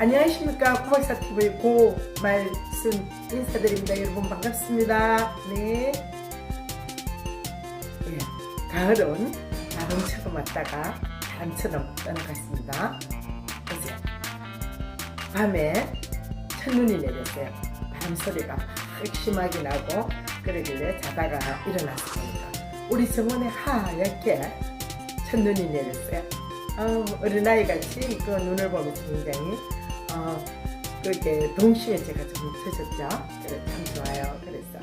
안녕하십니까 꼬박사 TV의 고 말씀 인사드립니다. 여러분 반갑습니다. 네. 예, 가을은 바람처럼 왔다가 바람처럼 떠나갔습니다. 어제 밤에 첫눈이 내렸어요. 바람 소리가 막 심하게 나고 그러길래 자다가 보니까 우리 정원에 하얗게 첫눈이 내렸어요. 어, 어린아이 같이 그 눈을 보면서 굉장히 어, 그렇게 동심에 제가 좀 터졌죠. 그래 참 좋아요. 그래서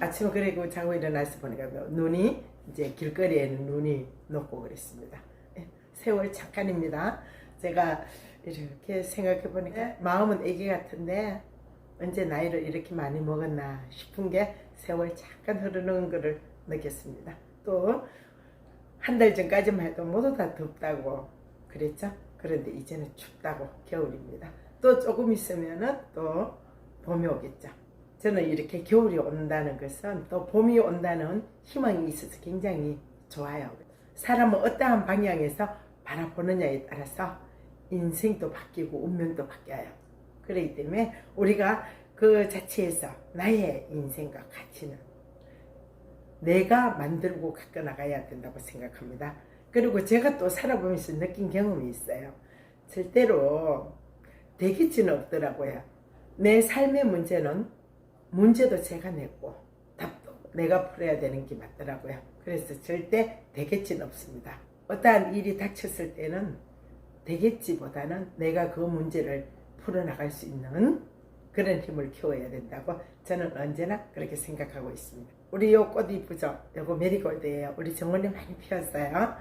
아침에 그리고 자고 일어나서 보니까 눈이 이제 길거리에는 눈이 녹고 그랬습니다. 예, 세월 잠깐입니다. 제가 이렇게 생각해 보니까 마음은 애기 같은데 언제 나이를 이렇게 많이 먹었나 싶은 게 세월 잠깐 흐르는 것을 느꼈습니다. 또 한 달 전까지만 해도 모두 다 덥다고 그랬죠. 그런데 이제는 춥다고 겨울입니다. 또 조금 있으면은 또 봄이 오겠죠. 저는 이렇게 겨울이 온다는 것은 또 봄이 온다는 희망이 있어서 굉장히 좋아요. 사람은 어떠한 방향에서 바라보느냐에 따라서 인생도 바뀌고 운명도 바뀌어요. 그렇기 때문에 우리가 그 자체에서 나의 인생과 가치는 내가 만들고 갖고 나가야 된다고 생각합니다. 그리고 제가 또 살아보면서 느낀 경험이 있어요. 절대로 되겠지는 없더라고요. 내 삶의 문제는 문제도 제가 냈고 답도 내가 풀어야 되는 게 맞더라고요. 그래서 절대 되겠지는 없습니다. 어떠한 일이 닥쳤을 때는 되겠지보다는 내가 그 문제를 풀어나갈 수 있는 그런 힘을 키워야 된다고 저는 언제나 그렇게 생각하고 있습니다. 우리 요 꽃 이쁘죠? 요거 메리골드예요. 우리 정원에 많이 피었어요.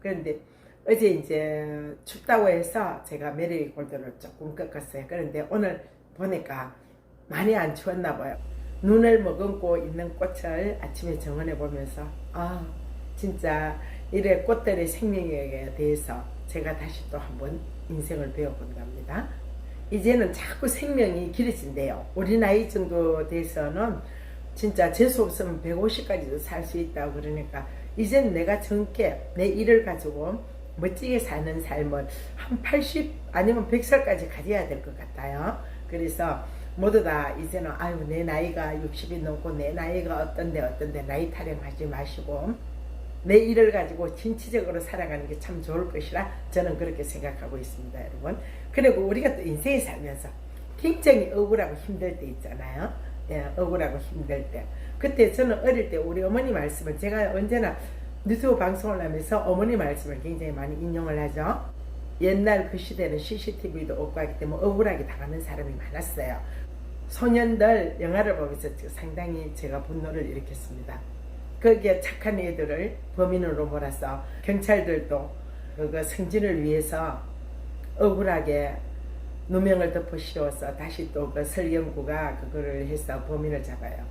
그런데 어제 이제 춥다고 해서 제가 메리골드를 조금 꺾었어요. 그런데 오늘 보니까 많이 안 추웠나 봐요. 눈을 머금고 있는 꽃을 아침에 정원해 보면서 아 진짜 이래 꽃들의 생명력에 대해서 제가 다시 또 한번 인생을 배워본답니다. 이제는 자꾸 생명이 길어진대요. 우리 나이 정도 돼서는 진짜 재수 없으면 150까지도 살 수 있다고 그러니까 이제는 내가 젊게 내 일을 가지고 멋지게 사는 삶을 한 80 아니면 100살까지 가져야 될 것 같아요. 그래서 모두 다 이제는 아유 내 나이가 60이 넘고 내 나이가 어떤데 어떤데 나이 타령하지 마시고 내 일을 가지고 진취적으로 살아가는 게 참 좋을 것이라 저는 그렇게 생각하고 있습니다, 여러분. 그리고 우리가 또 인생에 살면서 굉장히 억울하고 힘들 때 있잖아요. 예, 억울하고 힘들 때. 그때 저는 어릴 때 우리 어머니 말씀을 제가 언제나 유튜브 방송을 하면서 어머니 말씀을 굉장히 많이 인용을 하죠. 옛날 그 시대는 CCTV도 없고 하기 때문에 억울하게 당하는 사람이 많았어요. 소년들 영화를 보면서 상당히 제가 분노를 일으켰습니다. 거기에 착한 애들을 범인으로 몰아서 경찰들도 그거 승진을 위해서 억울하게 누명을 덮어 씌워서 다시 또 그 설경구가 그거를 해서 범인을 잡아요.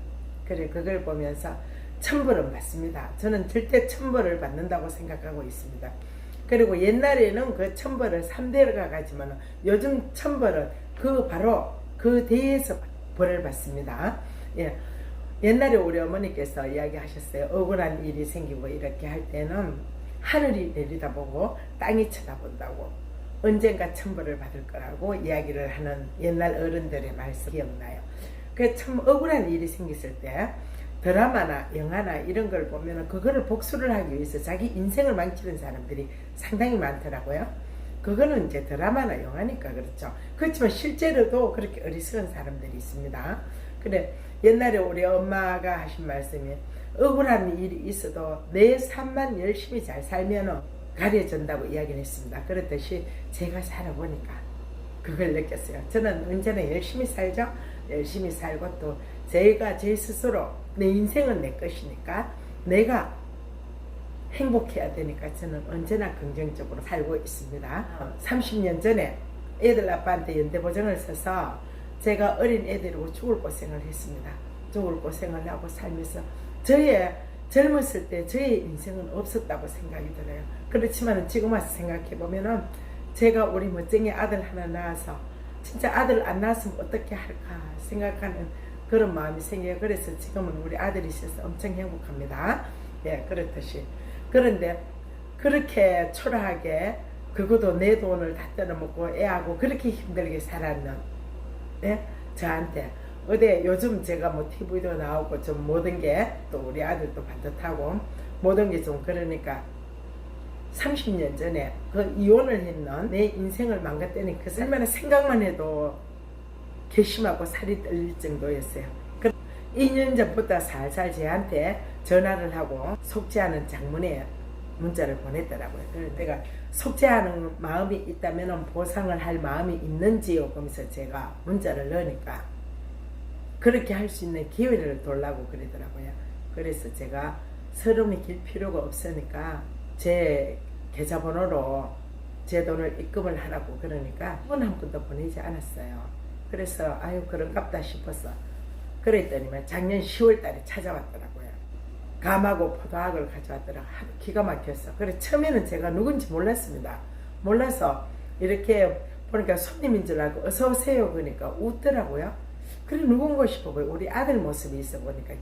그래 그걸 보면서 천벌은 받습니다. 저는 절대 천벌을 받는다고 생각하고 있습니다. 그리고 옛날에는 그 천벌을 3대를 가가지만 요즘 천벌은 그 바로 그 대에서 벌을 받습니다. 예. 옛날에 우리 어머니께서 이야기하셨어요. 억울한 일이 생기고 이렇게 할 때는 하늘이 내리다보고 땅이 쳐다본다고 언젠가 천벌을 받을 거라고 이야기를 하는 옛날 어른들의 말씀 기억나요. 그 참 억울한 일이 생겼을 때 드라마나 영화나 이런 걸 보면 그거를 복수를 하기 위해서 자기 인생을 망치는 사람들이 상당히 많더라고요. 그거는 이제 드라마나 영화니까 그렇죠. 그렇지만 실제로도 그렇게 어리석은 사람들이 있습니다. 그래 옛날에 우리 엄마가 하신 말씀이 억울한 일이 있어도 내 삶만 열심히 잘 살면 가려진다고 이야기를 했습니다. 그렇듯이 제가 살아보니까 그걸 느꼈어요. 저는 언제나 열심히 살죠. 열심히 살고 또 제가 제 스스로 내 인생은 내 것이니까 내가 행복해야 되니까 저는 언제나 긍정적으로 살고 있습니다. 30년 전에 애들 아빠한테 연대보증을 써서 제가 어린 애들하고 죽을 고생을 했습니다. 죽을 고생을 하고 살면서 저의 젊었을 때 저의 인생은 없었다고 생각이 들어요. 그렇지만 지금 와서 생각해 보면은 제가 우리 멋쟁이 아들 하나 낳아서 진짜 아들 안 낳았으면 어떻게 할까 생각하는 그런 마음이 생겨요. 그래서 지금은 우리 아들이 있어서 엄청 행복합니다. 예, 그렇듯이. 그런데 그렇게 초라하게 그것도 내 돈을 다 뜯어먹고 애하고 그렇게 힘들게 살았는 예? 저한테 어디 요즘 제가 뭐 TV도 나오고 좀 모든 게 또 우리 아들도 반듯하고 모든 게 좀 그러니까 30년 전에 그 이혼을 했는 내 인생을 망가뜨린 그 얼마나 생각만 해도 괘씸하고 살이 떨릴 정도였어요. 그 2년 전부터 살살 제한테 전화를 하고 않은 장문에 문자를 보냈더라고요. 그래서 내가 않은 마음이 있다면 보상을 할 마음이 있는지요? 그러면서 제가 문자를 넣으니까 그렇게 할 수 있는 기회를 돌라고 그러더라고요. 그래서 제가 서름이 길 필요가 없으니까 제 계좌번호로 제 돈을 입금을 하라고 그러니까 돈한 푼도 보내지 않았어요. 그래서 아유 그런갑다 싶어서 그랬더니만 작년 10월 달에 찾아왔더라고요. 감하고 포도학을 가져왔더라고 하도 기가 막혔어. 그래 처음에는 제가 누군지 몰랐습니다. 몰라서 이렇게 보니까 손님인 줄 알고 어서 오세요 그러니까 웃더라고요. 그래 누군가 싶어 보여 우리 아들 모습이 있어 보니까.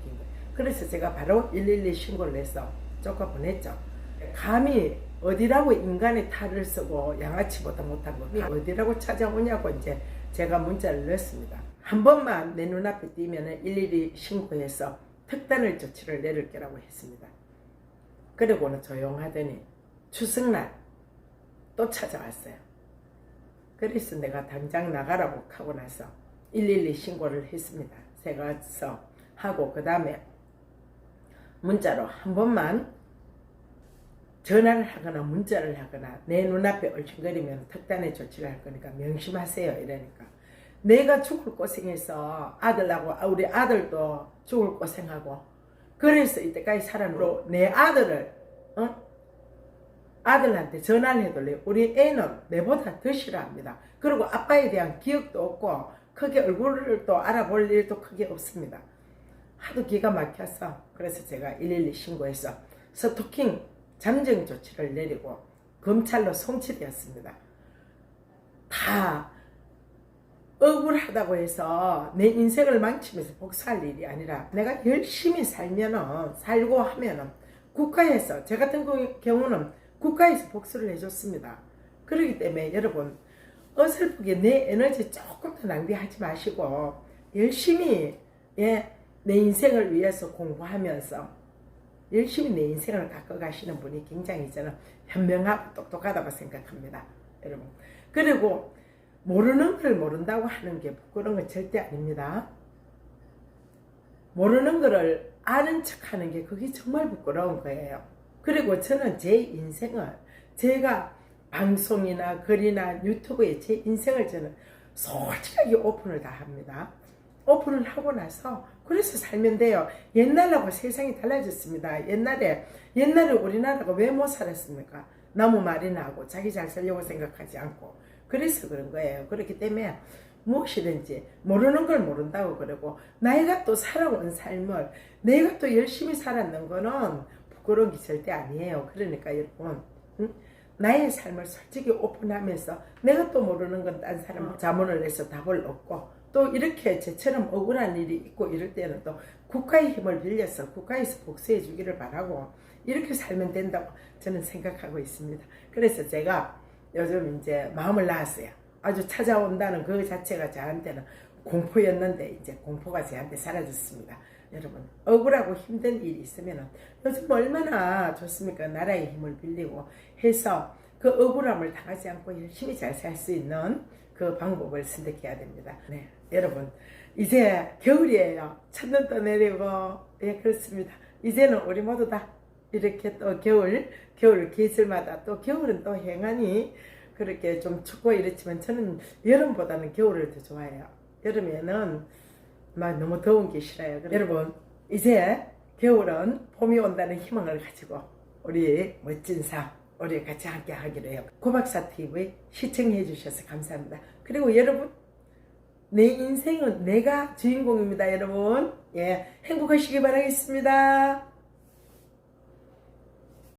그래서 제가 바로 112 신고를 해서 쫓아 보냈죠. 감히 어디라고 인간의 탈을 쓰고 양아치보다 못한 거 어디라고 찾아오냐고 이제 제가 문자를 넣었습니다. 한 번만 내 눈앞에 띄면 일일이 신고해서 특단을 조치를 내릴 거라고 했습니다. 그리고는 조용하더니 추석날 또 찾아왔어요. 그래서 내가 당장 나가라고 하고 나서 112 신고를 했습니다. 제가 서 하고 그 다음에 문자로 한 번만 전화를 하거나 문자를 하거나 내 눈앞에 얼씬거리면 특단의 조치를 할 거니까 명심하세요 이러니까 내가 죽을 고생해서 아들하고 아, 우리 아들도 죽을 고생하고 그래서 이때까지 살아로 내 아들을 어? 아들한테 전화를 해도 우리 애는 내보다 더 싫어합니다. 그리고 아빠에 대한 기억도 없고 크게 얼굴을 또 알아볼 일도 크게 없습니다. 하도 기가 막혀서 그래서 제가 112 신고해서 스토킹 잠정 조치를 내리고 검찰로 송치되었습니다. 다 억울하다고 해서 내 인생을 망치면서 복수할 일이 아니라 내가 열심히 살면은 살고 하면은 국가에서 저 같은 경우는 국가에서 복수를 해줬습니다. 그렇기 때문에 여러분 어설프게 내 에너지 조금 더 낭비하지 마시고 열심히 예, 내 인생을 위해서 공부하면서 열심히 내 인생을 가꿔가시는 분이 굉장히 저는 현명하고 똑똑하다고 생각합니다. 여러분. 그리고 모르는 걸 모른다고 하는 게 부끄러운 건 절대 아닙니다. 모르는 거를 아는 척 하는 게 그게 정말 부끄러운 거예요. 그리고 저는 제 인생을 제가 방송이나 글이나 유튜브에 제 인생을 저는 솔직하게 오픈을 다 합니다. 오픈을 하고 나서 그래서 살면 돼요. 옛날하고 세상이 달라졌습니다. 옛날에 옛날에 우리나라가 왜 못 살았습니까? 나무 말이나 하고 자기 잘 살려고 생각하지 않고 그래서 그런 거예요. 그렇기 때문에 무엇이든지 모르는 걸 모른다고 그러고 나이가 또 살아온 삶을 내가 또 열심히 살았는 거는 부끄러운 게 절대 아니에요. 그러니까 여러분 응? 나의 삶을 솔직히 오픈하면서 내가 또 모르는 건 딴 사람 자문을 내서 답을 얻고 또 이렇게 저처럼 억울한 일이 있고 이럴 때는 또 국가의 힘을 빌려서 국가에서 복수해 주기를 바라고 이렇게 살면 된다고 저는 생각하고 있습니다. 그래서 제가 요즘 이제 마음을 낳았어요. 아주 찾아온다는 그 자체가 저한테는 공포였는데 이제 공포가 저한테 사라졌습니다. 여러분 억울하고 힘든 일이 있으면 요즘 얼마나 좋습니까? 나라의 힘을 빌리고 해서 그 억울함을 당하지 않고 열심히 잘 살 수 있는 그 방법을 선택해야 됩니다. 네, 여러분 이제 겨울이에요. 첫눈 또 내리고 예 그렇습니다. 이제는 우리 모두 다 이렇게 또 겨울 겨울 계절마다 또 겨울은 또 행하니 그렇게 좀 춥고 이렇지만 저는 여름보다는 겨울을 더 좋아해요. 여름에는 막 너무 더운 게 싫어요. 여러분 이제 겨울은 봄이 온다는 희망을 가지고 우리 멋진 삶 우리 같이 함께 하기로 해요. 고박사 TV 시청해 주셔서 감사합니다. 그리고 여러분 내 인생은 내가 주인공입니다, 여러분. 예, 행복하시기 바라겠습니다.